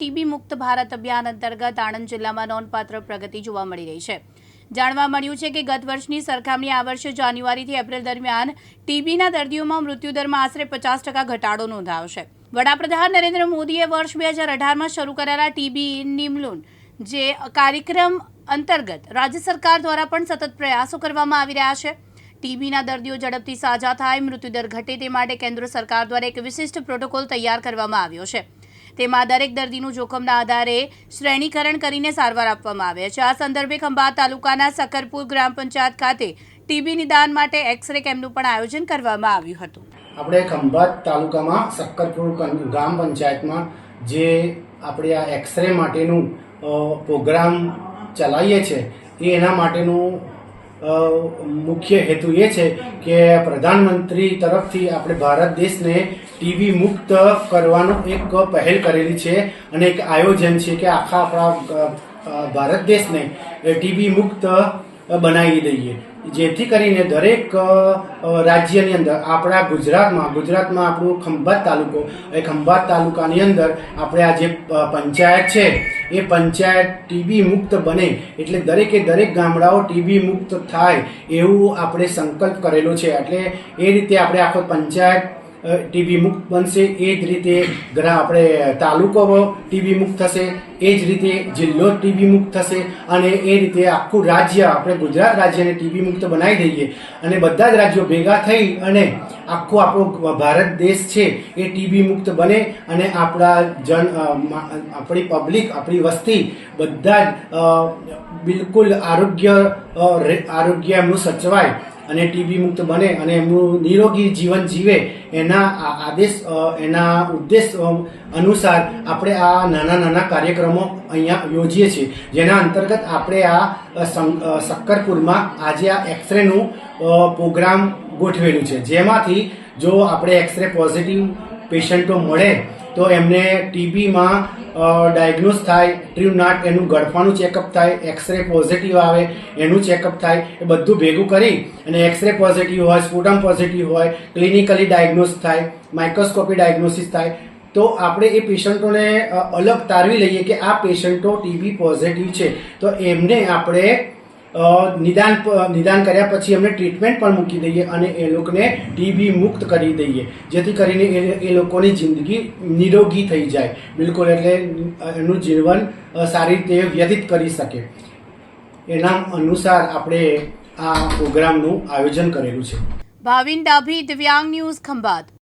TB મુક્ત ભારત અભિયાન અંતર્ગત આણંદ જિલ્લામાં નોંધપાત્ર પ્રગતિ જોવા મળી રહી છે. જાણવા મળ્યું છે કે ગત વર્ષની સરખામણી આ વર્ષે જાન્યુઆરીથી એપ્રિલ દરમિયાન ટીબીના દર્દીઓમાં મૃત્યુદરમાં આશરે પચાસ ટકા ઘટાડો નોંધાયો છે. વડાપ્રધાન નરેન્દ્ર મોદીએ વર્ષ બે હજાર અઢારમાં શરૂ કરેલા ટીબી નિમલૂન, જે કાર્યક્રમ અંતર્ગત રાજ્ય સરકાર દ્વારા પણ સતત પ્રયાસો કરવામાં આવી રહ્યા છે. ટીબીના દર્દીઓ ઝડપથી સાજા થાય, મૃત્યુદર ઘટે તે માટે કેન્દ્ર સરકાર દ્વારા એક વિશિષ્ટ પ્રોટોકોલ તૈયાર કરવામાં આવ્યો છે. તેમાં દરેક દર્દીનું જોખમના આધારે શ્રેણીકરણ કરીને સારવાર આપવામાં આવે છે. આ સંદર્ભે ખંભાત તાલુકાના સકરપુર ગ્રામ પંચાયત ખાતે ટીબી નિદાન માટે એક્સરે કેમ્પનું પણ આયોજન કરવામાં આવ્યું હતું. આપણે ખંભાત તાલુકામાં સક્કરપુર ગ્રામ પંચાયતમાં જે આપણે આ એક્સરે માટેનું પ્રોગ્રામ ચલાવીએ છીએ એ એના માટેનું મુખ્ય હેતુ એ છે કે પ્રધાનમંત્રી તરફથી આપણે ભારત દેશને ટીબી મુક્ત કરવાનું એક પહેલ કરેલી છે અને એક આયોજન છે કે આખા આપણા ભારત દેશને ટીબી મુક્ત બનાવી દઈએ. જેથી કરીને દરેક રાજ્યની અંદર, આપણા ગુજરાતમાં ગુજરાતમાં આપણું ખંભાત તાલુકો, એ ખંભાત તાલુકાની અંદર આપણે આ જે પંચાયત છે, એ પંચાયત ટીબી મુક્ત બને. એટલે દરેકે દરેક ગામડાઓ ટીબી મુક્ત થાય એવું આપણે સંકલ્પ કરેલો છે. એટલે એ રીતે આપણે આખો પંચાયત ટીબી મુક્ત બનશે, એ જ રીતે ગ્રા આપણે તાલુકો ટીબી મુક્ત થશે, એ જ રીતે જિલ્લો ટીબી મુક્ત થશે, અને એ રીતે આખું રાજ્ય આપણે ગુજરાત રાજ્યને ટીબી મુક્ત બનાવી દઈએ. અને બધા જ રાજ્યો ભેગા થઈ અને આખો આપણો ભારત દેશ છે, એ ટીબી મુક્ત બને અને આપણા જન આપણી પબ્લિક, આપણી વસ્તી બધા જ બિલકુલ આરોગ્ય આરોગ્યનું સચવાય. અને ટીબી મુક્ત બને અને એમનું નિરોગી જીવન જીવે એના આદેશ એના ઉદ્દેશ અનુસાર આપણે આ નાના નાના કાર્યક્રમો અહીંયા યોજીએ છીએ. જેના અંતર્ગત આપણે આ શક્કરપુરમાં આજે આ એક્સરેનું પ્રોગ્રામ ગોઠવેલું છે. જેમાંથી જો આપણે એક્સરે પોઝિટિવ પેશન્ટો મળે તો એમને ટીબીમાં ડાયગ્નોઝ થાય ટ્રીવનાટ એનું ગળફાનું ચેકઅપ થાય એક્સરે પોઝિટિવ આવે, એનું ચેકઅપ થાય, એ બધું ભેગું કરી અને એક્સરે પોઝિટિવ હોય, સ્પુટમ પોઝિટિવ હોય ક્લિનિકલી ડાયગ્નોઝ થાય માઇક્રોસ્કોપી ડાયગ્નોસિસ થાય, તો આપણે એ પેશન્ટોને અલગ તારવી લઈએ કે આ પેશન્ટો ટીબી પોઝિટિવ છે. તો એમને આપણે નિદાન નિદાન કર્યા પછી એમને ટ્રીટમેન્ટ પણ મૂકી દઈએ અને એ લોકોને ટીબી મુક્ત કરી દઈએ. જેથી કરીને એ લોકોની જિંદગી નિરોગી થઈ જાય. બિલકુલ એટલે એનું જીવન સારી રીતે વ્યતીત કરી શકે. એના અનુસાર આપણે આ પ્રોગ્રામનું આયોજન કરેલું છે. ભાવિન ડાભી દિવ્યાંગ ન્યૂઝ ખંભાત.